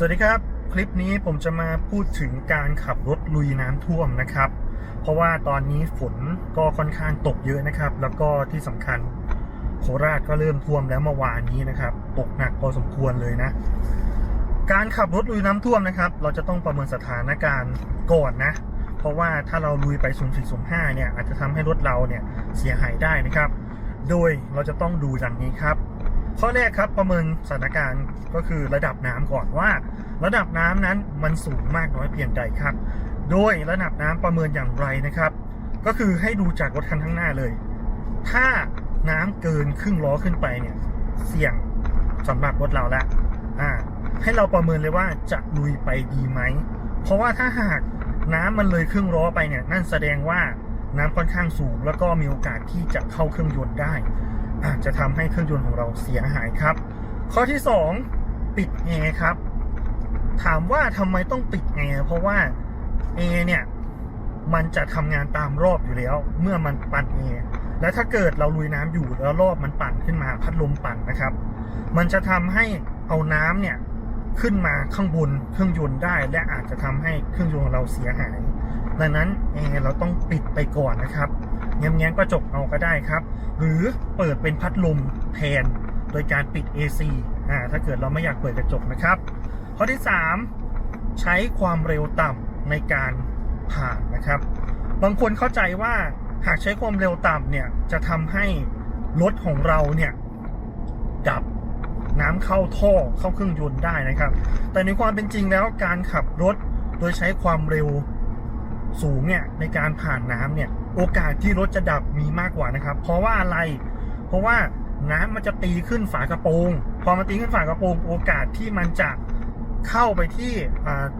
สวัสดีครับ คลิปนี้ผมจะมาพูดถึงการขับรถลุยน้ำท่วมนะครับ เพราะว่าตอนนี้ฝนก็ค่อนข้างตกเยอะนะครับ แล้วก็ที่สำคัญโคราชก็เริ่มท่วมแล้วเมื่อวานนี้นะครับ ตกหนักพอสมควรเลยนะ การขับรถลุยน้ำท่วมนะครับ เราจะต้องประเมินสถานการณ์ก่อนนะ เพราะว่าถ้าเราลุยไปสูงสี่สูงห้าเนี่ยอาจจะทำให้รถเราเนี่ยเสียหายได้นะครับ โดยเราจะต้องดูดังนี้ครับ ข้อแรกครับประเมินสถานการณ์ก็คือระดับน้ำก่อนว่า ระดับน้ำนั้นมันสูงมากน้อยเพียงใดครับ โดยระดับน้ำประเมินอย่างไรนะครับ ก็คือให้ดูจากรถคันข้างหน้าเลย ถ้าน้ำเกินครึ่งล้อขึ้นไปเนี่ย เสี่ยงสำหรับรถเราละอ่า ให้เราประเมินเลยว่าจะลุยไปดีไหม เพราะว่าถ้าหากน้ำมันเลยครึ่งล้อไปเนี่ยนั่นแสดงว่าน้ำค่อนข้างสูง แล้วก็มีโอกาสที่จะเข้าเครื่องยนต์ได้ อาจจะทำให้เครื่องยนต์ของเราเสียหายครับ ข้อที่ 2 ปิดแอร์ครับ ถามว่าทำไมต้องปิดแอร์เพราะว่าแอร์เนี่ยมันจะทำงานตามรอบอยู่แล้ว เมื่อมันปั่นแอร์และถ้าเกิดเราลุยน้ำอยู่แล้วรอบมันปั่นขึ้นมาพัดลมปั่นนะครับ มันจะทำให้เอาน้ำเนี่ยขึ้นมาข้างบนเครื่องยนต์ได้ และอาจจะทำให้เครื่องยนต์ของเราเสียหาย ดังนั้นแอร์เราต้องปิดไปก่อนนะครับ แง้มๆกระจกเอาก็ได้ครับ หรือเปิดเป็นพัดลมแทนโดยการปิด AC อ่าถ้าเกิดเราไม่อยากเปิดกระจกนะครับ ข้อที่ 3 ใช้ความเร็วต่ำในการผ่านนะครับ บางคนเข้าใจว่าหากใช้ความเร็วต่ำเนี่ยจะทำให้รถของเราเนี่ยดับน้ำเข้าท่อเข้าเครื่องยนต์ได้นะครับ แต่ในความเป็นจริงแล้วการขับรถโดยใช้ความเร็ว สูงเนี่ยในการผ่านน้ำเนี่ยโอกาสที่รถจะดับมีมากกว่านะครับ เพราะว่าอะไร เพราะว่าน้ำมันจะตีขึ้นฝากระโปรง พอมันตีขึ้นฝากระโปรง โอกาสที่มันจะเข้าไปที่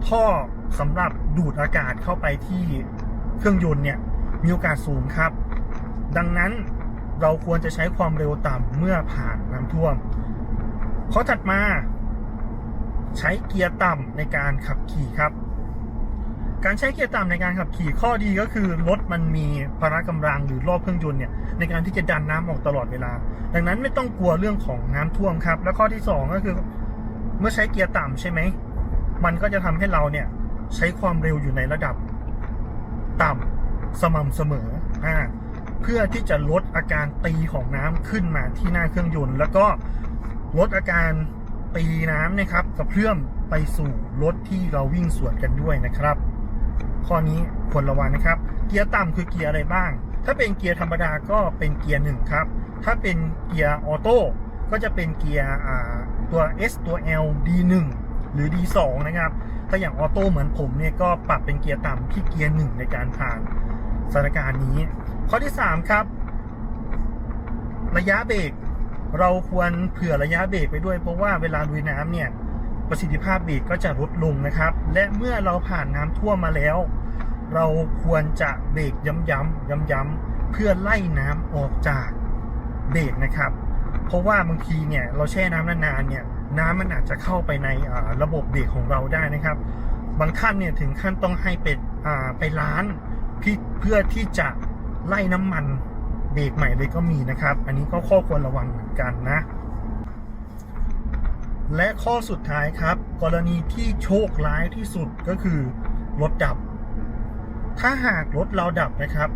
ท่อสำหรับดูดอากาศเข้าไปที่เครื่องยนต์เนี่ยมีโอกาสสูงครับ ดังนั้นเราควรจะใช้ความเร็วต่ำเมื่อผ่านน้ำท่วมข้อถัดมา ใช้เกียร์ต่ำในการขับขี่ครับ การใช้เกียร์ต่ำในการขับขี่ข้อดีก็คือรถมันมีพละกำลังหรือรอบเครื่องยนต์เนี่ยในการที่จะดันน้ำออกตลอดเวลา ดังนั้นไม่ต้องกลัวเรื่องของน้ำท่วมครับ แล้วข้อที่สองก็คือ เมื่อใช้เกียร์ต่ำใช่ไหมมันก็จะทำให้เราเนี่ยใช้ความเร็วอยู่ในระดับต่ำสม่ำเสมออ่าเพื่อที่จะลดอาการตีของน้ำขึ้นมาที่หน้าเครื่องยนต์ แล้วก็ลดอาการตีน้ำนะครับกระเพื่อมไปสู่รถที่เราวิ่งสวนกันด้วยนะครับ ข้อนี้ควรระวังนะครับ เกียร์ต่ำคือเกียร์อะไรบ้าง ถ้าเป็นเกียร์ธรรมดาก็เป็นเกียร์หนึ่งครับ ถ้าเป็นเกียร์ออโต้ก็จะเป็นเกียร์ตัว S ตัว L D1 หรือ D2 นะครับ ถ้าอย่างออโต้เหมือนผมเนี่ยก็ปรับเป็นเกียร์ต่ำที่เกียร์หนึ่งในการผ่านสถานการณ์นี้ ข้อที่ 3 ครับ ระยะเบรกเราควรเผื่อระยะเบรกไปด้วยเพราะว่าเวลาลุยน้ำเนี่ยประสิทธิภาพเบรกก็จะลดลงนะครับ และเมื่อเราผ่านน้ำท่วมมาแล้ว เราควรจะเบรกย้ำๆย้ำๆเพื่อไล่น้ำออกจากเบรกนะครับ เพราะว่าบางทีเนี่ยเราแช่น้ำนานๆเนี่ยน้ำมันอาจจะเข้าไปในระบบเบรกของเราได้นะครับ บางท่านเนี่ยถึงขั้นต้องให้เป็นไปล้างเพื่อที่จะไล่น้ำมันเบรกใหม่เลยก็มีนะครับ อันนี้ก็ข้อควรระวังเหมือนกันนะ และข้อสุดท้ายครับ กรณีที่โชคร้ายที่สุดก็คือรถดับ ถ้าหากรถเราดับนะครับ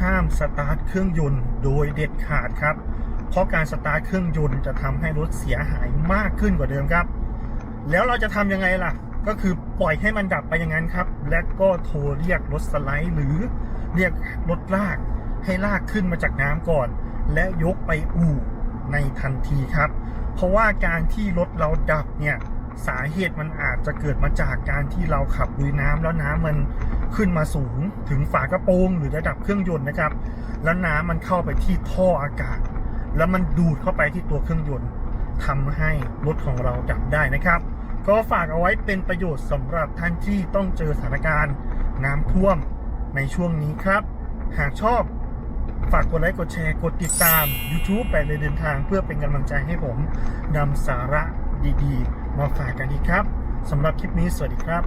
ห้ามสตาร์ทเครื่องยนต์โดยเด็ดขาดครับ เพราะการสตาร์ทเครื่องยนต์จะทำให้รถเสียหายมากขึ้นกว่าเดิมครับ แล้วเราจะทำยังไงล่ะ ก็คือปล่อยให้มันดับไปอย่างนั้นครับ และก็โทรเรียกรถสไลด์หรือเรียกรถลาก ให้ลากขึ้นมาจากน้ำก่อน และยกไปอู่ในทันทีครับ เพราะว่าการที่รถเราดับเนี่ย สาเหตุมันอาจจะเกิดมาจากการที่เราขับลุยน้ำแล้วน้ำมันขึ้นมาสูงถึงฝากระโปรงหรือระดับเครื่องยนต์นะครับ แล้วน้ำมันเข้าไปที่ท่ออากาศ แล้วมันดูดเข้าไปที่ตัวเครื่องยนต์ทำให้รถของเราดับได้นะครับ ก็ฝากเอาไว้เป็นประโยชน์สำหรับท่านที่ต้องเจอสถานการณ์น้ำท่วมในช่วงนี้ครับ หากชอบฝากกดไลค์กดแชร์กดติดตาม YouTube ไปเลยเดินทางเพื่อเป็นกำลังใจให้ผมนำสาระดีๆ มาฝากกันอีกครับสำหรับคลิปนี้สวัสดีครับ